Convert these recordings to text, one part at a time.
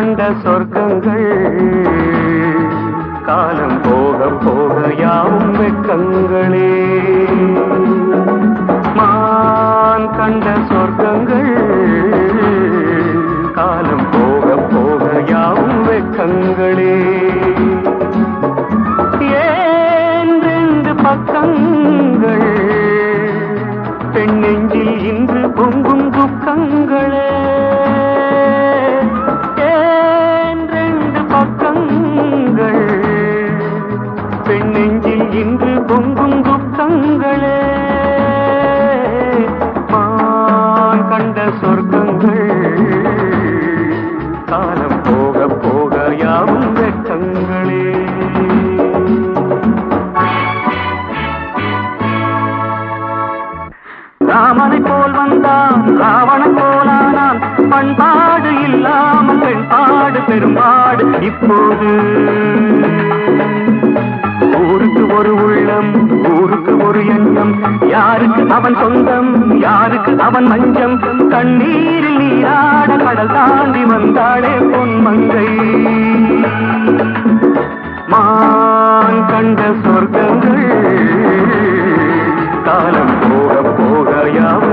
கண்ட சொர்க்கங்கள். காலம் போக போக யாவும் வெக்கங்களே போல் வந்தான். ராவணன் போலானான் பண்பாடு இல்லாமல் பெண்பாடு பெரும்பாடு இப்போது. ஊருக்கு ஒரு உள்ளம் ஊருக்கு ஒரு எண்ணம். யாருக்கு அவன் சொந்தம் யாருக்கு அவன் மஞ்சம். கண்ணீரில் நீராட கடல் தாண்டி வந்தாளே பொன்மங்கை. மான் கண்ட சொர்க்கங்கள் காலம் போக போக யாவும்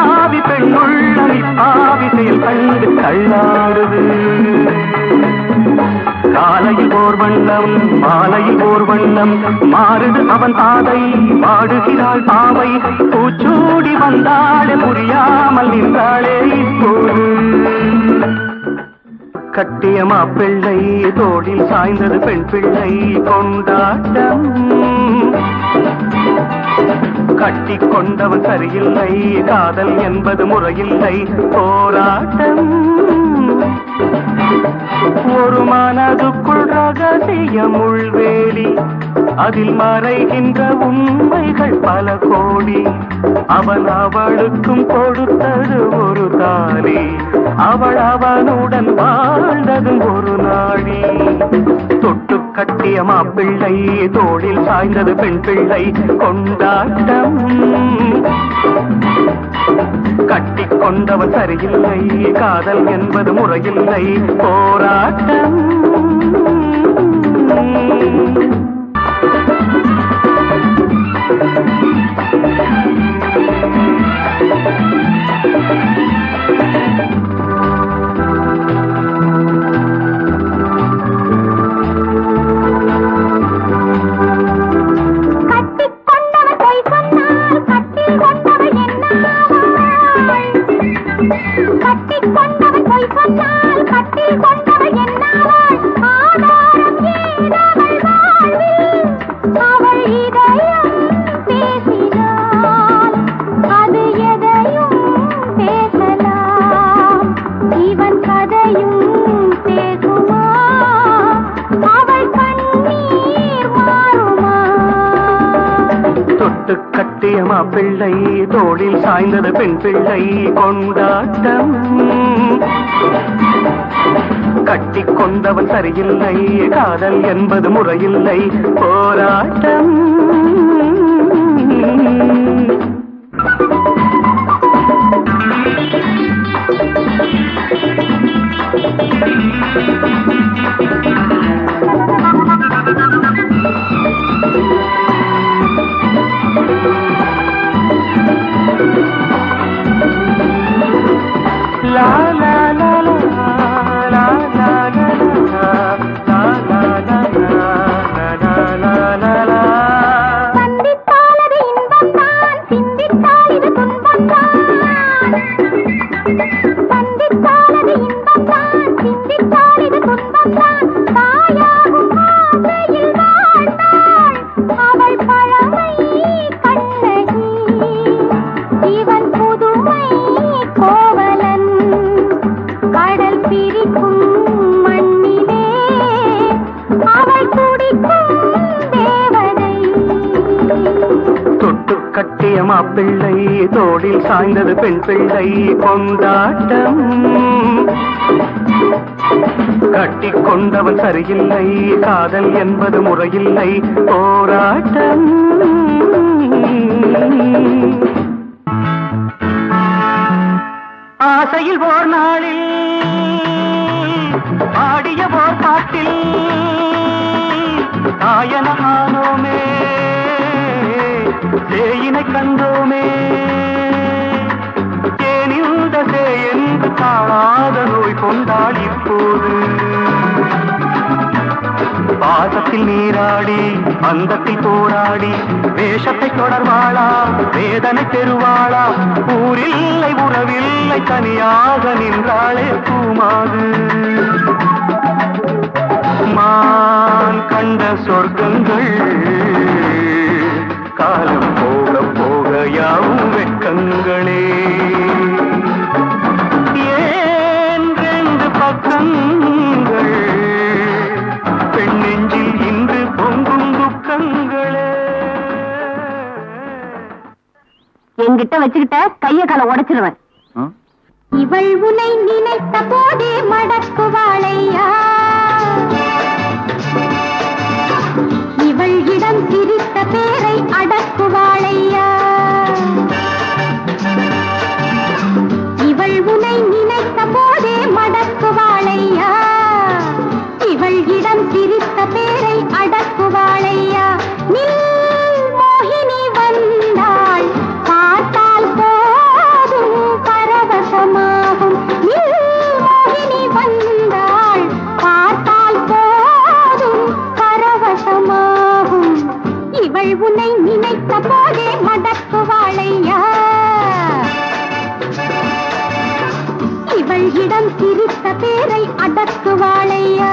அப்பாவி பெண்ணுள்ள இப்பாவி செயல் கண்டு தள்ளாடுது. காலையில் ஓர் வண்ணம் மாலையில் ஓர் வண்ணம் மாறுது அவன் பாதை வாடுகிறாள் பாவை. பூச்சூடி வந்தாள் புரியாமல் நின்றாளே இப்போது. கட்டியமா பிள்ளை தோளில் சாய்ந்தது பெண் பிள்ளை கொண்டாட்டம். கட்டி கொண்டவன் சரியில்லை. காதல் என்பது முறையில்லை. போராட்டம். ஒரு மனதுக்குள் ரகசிய முள்வேலி. அதில் மறைகின்ற உண்மைகள் பல கோடி. அவன் அவளுக்கும் கொடுத்தது ஒரு தாலி. அவள் அவனுடன் வாழ்ந்ததும் ஒரு நாடி. கட்டிய மாப்பிள்ளை தோளில் சாய்ந்தது பெண் பிள்ளை கொண்டாட்டம். கட்டி கொண்டவன் சரியில்லை காதல் என்பது முறையில்லை போராட்டம். மாப்பிள்ளை தோளில் சாய்ந்தது பெண் பிள்ளை கொண்டாட்டம் கட்டி கொண்டவன் சரியில்லை காதல் என்பது முறையில்லை போராட்டம் தொட்டு கட்டிய மாப்பிள்ளை தோளில் சாய்ந்தது பெண் பிள்ளை கொண்டாட்டம். கட்டி கொண்டவன் சரியில்லை காதல் என்பது முறையில்லை போராட்டம். ஆசையில் ஓர் நாளில் பாடிய ஓர் பாட்டில் ஆயனமானோமே சேயினை கண்டோமே. தேனிந்த சே காணாத நோய் கொண்டாள் இப்போது. பாசத்தில் நீராடி அந்தத்தில் போராடி வேஷத்தை தொடர்வாளா வேதனை பெறுவாளா ஊரில்லை உறவில்லை தனியாக நின்றாளே பூமாது. மான் கண்ட சொர்க்கங்கள் காலம் போக போக யாவும் வெட்கங்களே ஏன் ரெண்டு பக்கங்கள்? பெண் நெஞ்சில் இன்று பொங்கும் துக்கங்களே. என்கிட்ட வச்சுக்கிட்ட கைய கால உடைச்சிருவேன். இவள் உனை நினைத்த போதே மடக்குவாளையா? இவள் இடம் சிரித்த பேரை அடக்குவாளையா? நினைத்த போதே வாழையா இவள் இடம் சிரித்த பேரை அடக்குவாளையா?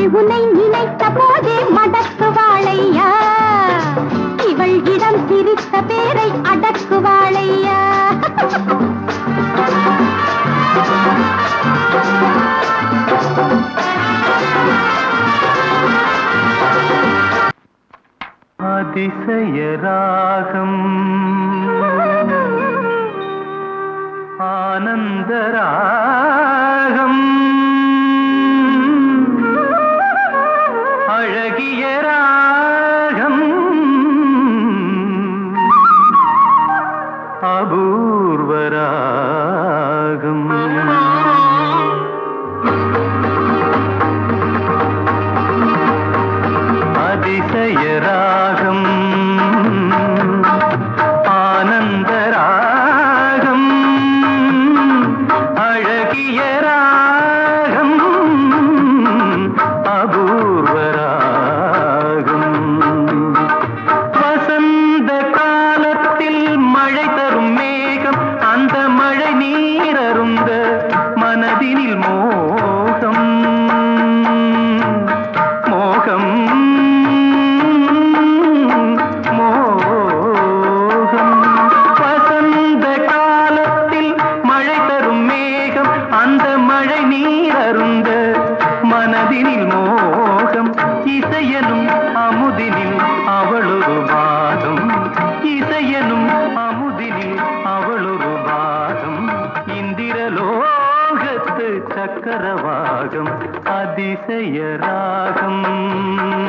அவள் உன்னை நினைத்த போதே மடக்குவாளையா? இவள் இடம் சிரித்த பேரை அடக்குவாளையா? அதிசயராகம். ஆனந்தரா மழை தரும் மேகம் அந்த மழை நீரருந்த மனதினில் மோகம். மோகம். மோகம். வசந்த காலத்தில் மழை தரும் மேகம் அந்த மழை நீரருந்த மனதினில் மோகம். இசையனும் அதிசய ராகம்.